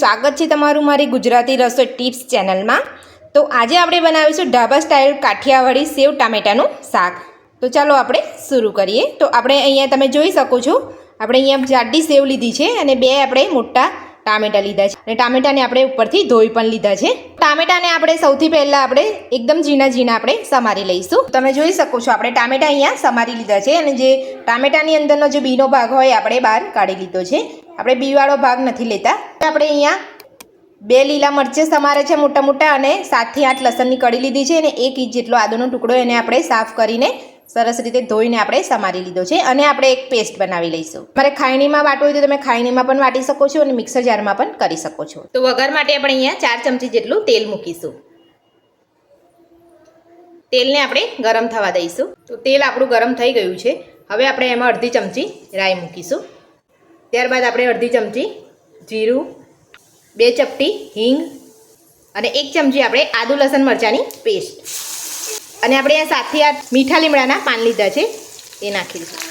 સ્વાગત છે તમારું મારી ગુજરાતી રસોઈ ટિપ્સ ચેનલમાં. તો આજે આપણે બનાવીશું ઢાબા સ્ટાઇલ કાઠિયાવાડી સેવ ટામેટાનું શાક. તો ચાલો આપણે શરૂ કરીએ. તો આપણે અહીંયા તમે જોઈ શકો છો, આપણે અહીંયા જાડી સેવ લીધી છે અને બે આપણે મોટા ટામેટા લીધા છે. અને ટામેટાને આપણે ઉપરથી ધોઈ પણ લીધા છે. ટામેટાને આપણે સૌથી પહેલાં આપણે એકદમ ઝીણા ઝીણા આપણે સમારી લઈશું. તમે જોઈ શકો છો, આપણે ટામેટા અહીંયા સમારી લીધા છે અને જે ટામેટાની અંદરનો જે બીનો ભાગ હોય આપણે બહાર કાઢી લીધો છે. આપણે બીવાળો ભાગ નથી લેતા. આપણે અહીંયા બે લીલા મરચે સમારે છે મોટા મોટા અને સાતથી આઠ લસણની કળી લીધી છે અને એક ઇંચ જેટલો આદુનો ટુકડો એને આપણે સાફ કરીને સરસ રીતે ધોઈને આપણે સમારી લીધો છે અને આપણે એક પેસ્ટ બનાવી લઈશું. મારે ખાયણીમાં વાટવું હોય તો તમે ખાયણીમાં પણ વાટી શકો છો અને મિક્સર જારમાં પણ કરી શકો છો. તો વઘાર માટે આપણે અહીંયા ચાર ચમચી જેટલું તેલ મૂકીશું. તેલને આપણે ગરમ થવા દઈશું. તો તેલ આપણું ગરમ થઈ ગયું છે. હવે આપણે એમાં અડધી ચમચી રાઈ મૂકીશું. ત્યારબાદ આપણે અડધી ચમચી જીરું, બે ચપટી, હિંગ અને એક ચમચી આપણે આદુ લસણ મરચાંની પેસ્ટ. અને આપણે આ સાતથી આઠ મીઠા લીમડાના પાન લીધા છે, એ નાખી દઈશું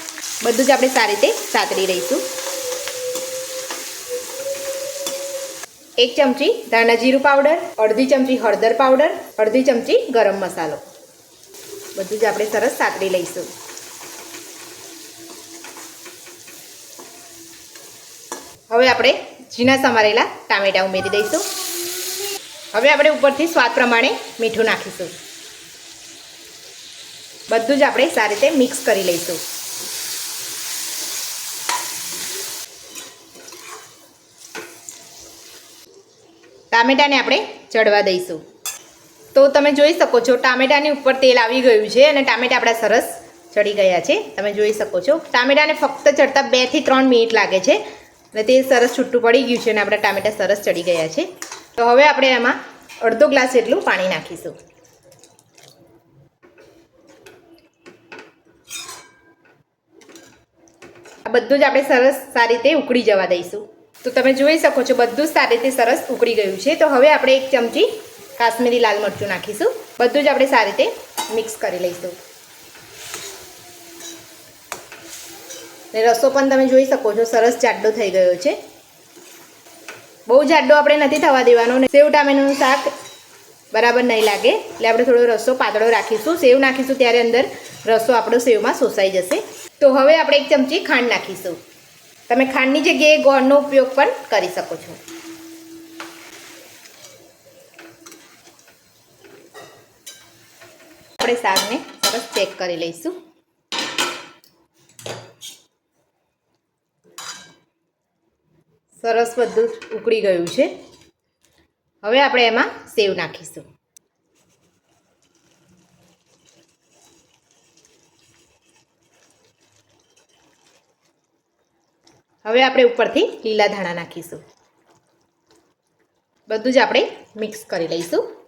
બધું જ આપણે સારી રીતે સાતરી રહીશું એક ચમચી ધાણા જીરું પાવડર, અડધી ચમચી હળદર પાવડર, અડધી ચમચી ગરમ મસાલો. બધું જ આપણે સરસ સાતરી લઈશું. હવે આપણે ઝીણા સમારેલા ટામેટાં ઉમેરી દઈશું. હવે આપણે ઉપરથી સ્વાદ પ્રમાણે મીઠું નાખીશું. બધું જ આપણે સારી રીતે મિક્સ કરી લઈશું. ટામેટાને આપણે ચડવા દઈશું. તો તમે જોઈ શકો છો, ટામેટાની ઉપર તેલ આવી ગયું છે અને ટામેટા આપણા સરસ ચડી ગયા છે. તમે જોઈ શકો છો, ટામેટાને ફક્ત ચડતા બેથી ત્રણ મિનિટ લાગે છે. અને તે સરસ છૂટું પડી ગયું છે અને આપણા ટામેટા સરસ ચડી ગયા છે. તો હવે આપણે એમાં અડધો ગ્લાસ જેટલું પાણી નાખીશું. આ બધું જ આપણે સરસ સારી રીતે ઉકળી જવા દઈશું. તો તમે જોઈ શકો છો બધું જ સારી રીતે સરસ ઉકળી ગયું છે. તો હવે આપણે એક ચમચી કાશ્મીરી લાલ મરચું નાખીશું. બધું જ આપણે સારી રીતે મિક્સ કરી લઈશું. ને રસો પણ તમે જોઈ શકો છો, સરસ જાડો થઈ ગયો છે. બહુ જાડો આપણે નથી થવા દેવાનો ને સેવ ટામેનું શાક બરાબર નહીં લાગે, એટલે આપણે થોડો રસો પાતળો રાખીશું. સેવ નાખીશું ત્યારે અંદર રસો આપણો સેવમાં શોષાઈ જશે. તો હવે આપણે એક ચમચી ખાંડ નાખીશું. તમે ખાંડની જગ્યાએ ગોળનો ઉપયોગ પણ કરી શકો છો. આપણે શાકને સરસ ચેક કરી લઈશું. સરસ બધું ઉકળી ગયું છે. હવે આપણે એમાં સેવ નાખીશું. હવે આપણે ઉપરથી લીલા ધાણા નાખીશું. બધું જ આપણે મિક્સ કરી લઈશું.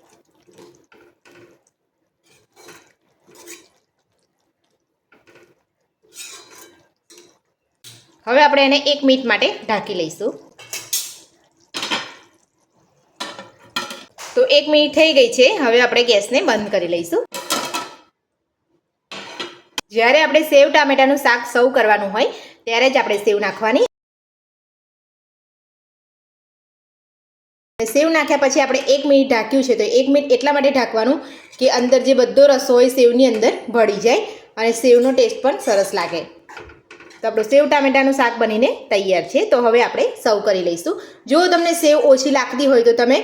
હવે આપણે એને એક મિનિટ માટે ઢાંકી લઈશું. તો એક મિનિટ થઈ ગઈ છે. હવે આપણે ગેસને બંધ કરી લઈશું. જ્યારે આપણે સેવ ટામેટાનું શાક સર્વ કરવાનું હોય, ત્યારે જ આપણે સેવ નાખવાની. સેવ નાખ્યા પછી આપણે એક મિનિટ ઢાંક્યું છે, તો એક મિનિટ એટલા માટે ઢાંકવાનું કે અંદર જે બધો રસો હોય સેવની અંદર ભળી જાય અને સેવનો ટેસ્ટ પણ સરસ લાગે. તો આપણું સેવ ટામેટાનું શાક બનીને તૈયાર છે. તો હવે આપણે સર્વ કરી લઈશું. જો તમને સેવ ઓછી લાગતી હોય તો તમે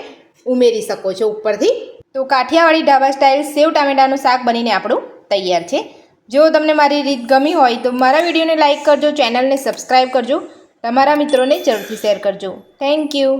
ઉમેરી શકો છો ઉપરથી. તો કાઠિયાવાડી ઢાબા સ્ટાઇલ સેવ ટામેટાનું શાક બનીને આપણું તૈયાર છે. જો તમને મારી રીત ગમી હોય તો મારા વિડીયોને લાઇક કરજો, ચેનલને સબસ્ક્રાઈબ કરજો. તમારા મિત્રોને જરૂરથી શેર કરજો. Thank you